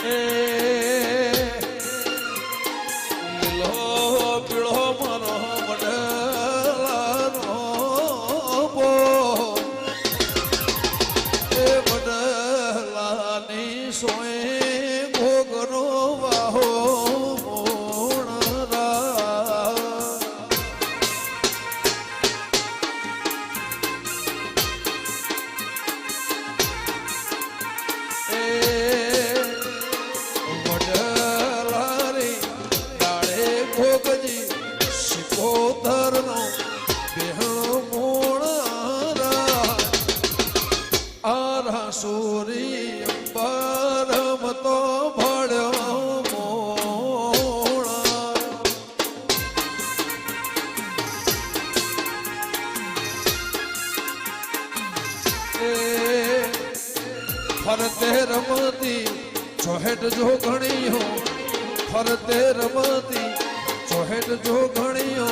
Hey. સુરી પરમ તો ભળ્યો ફરતે રમતી ચોહેટ જો ઘણીઓ ફરતે રમતી ચોહેટ જો ઘણીઓ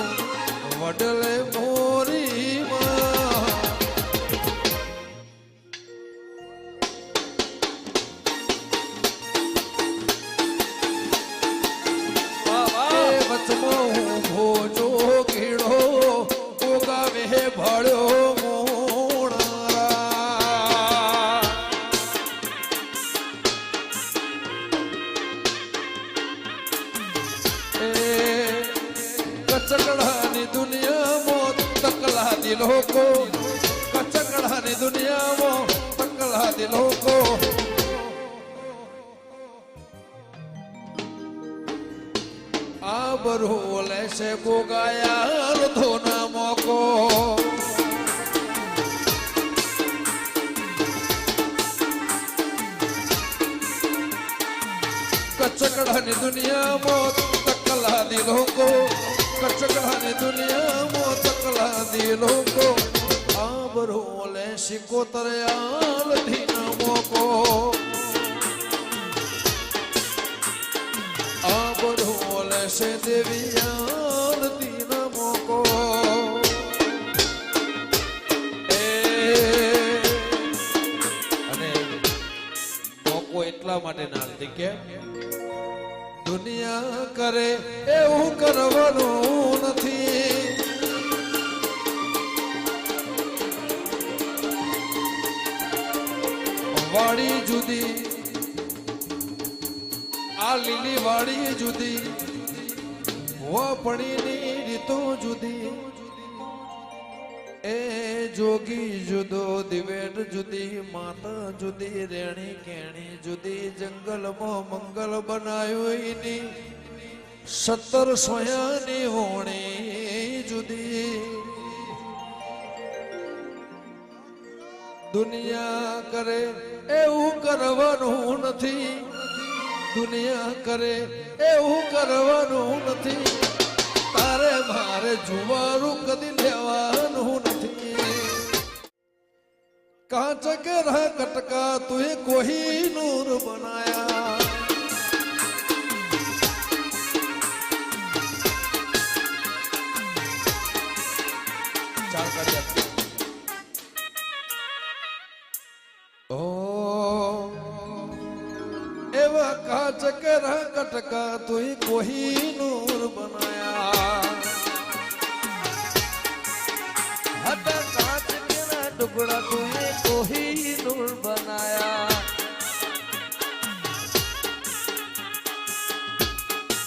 વડલે મોરી એ વચમાં હું ભોજો કીડો ઉગાવે ભળ્યો કચકડાની દુનિયામાં તકલાદી લોકો. કચકડાની દુનિયામાં તકલાદી લોકો. આ બરો લેશે ગોગાયા ધોના મોકો. કચકડાની દુનિયામાં તકલાદી લોકો કચકડાની દુનિયામાં તકલાદી લોકો. આ બરો લેશે કોતરયાલ ધીના મોકો. આબરો દેવી દેવિયાન તીન મોકો. અને મોકો એટલા માટે નાલતી કે દુનિયા કરે એવું કરવાનું નથી. વાડી જુદી, આ લીલી વાડી જુદી વપણીની રીતો જુદી. એ જોગી જુદો, દિવેટ જુદી, માતા જુદી, રેણી કેણી જુદી, જંગલમાં મંગલ બનાયું એની. સત્તર સોયાની હોણી જુદી. દુનિયા કરે એવું કરવાનું નથી. દુનિયા કરે એવું કરવાનું નથી. જુવારું કદી લેવાનું નથી. કાચ કે રહ કટકા તુએ કોહી નૂર બનાયા. એવા કાચ કે રહ કટકા તુઈ કોહી નૂર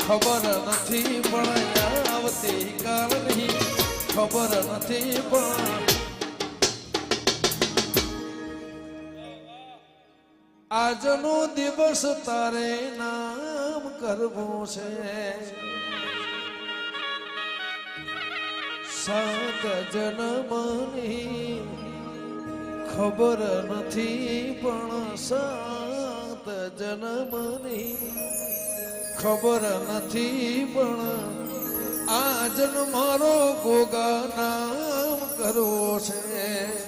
ખબર નથી પણ આવતી કાલ નહીં ખબર નથી પણ આજનો દિવસ તારે નામ કરવું છે સાત જન્મની ખબર નથી પણ સાત જન્મની ખબર નથી પણ આજ મારો ગોગા નામ કરો છે.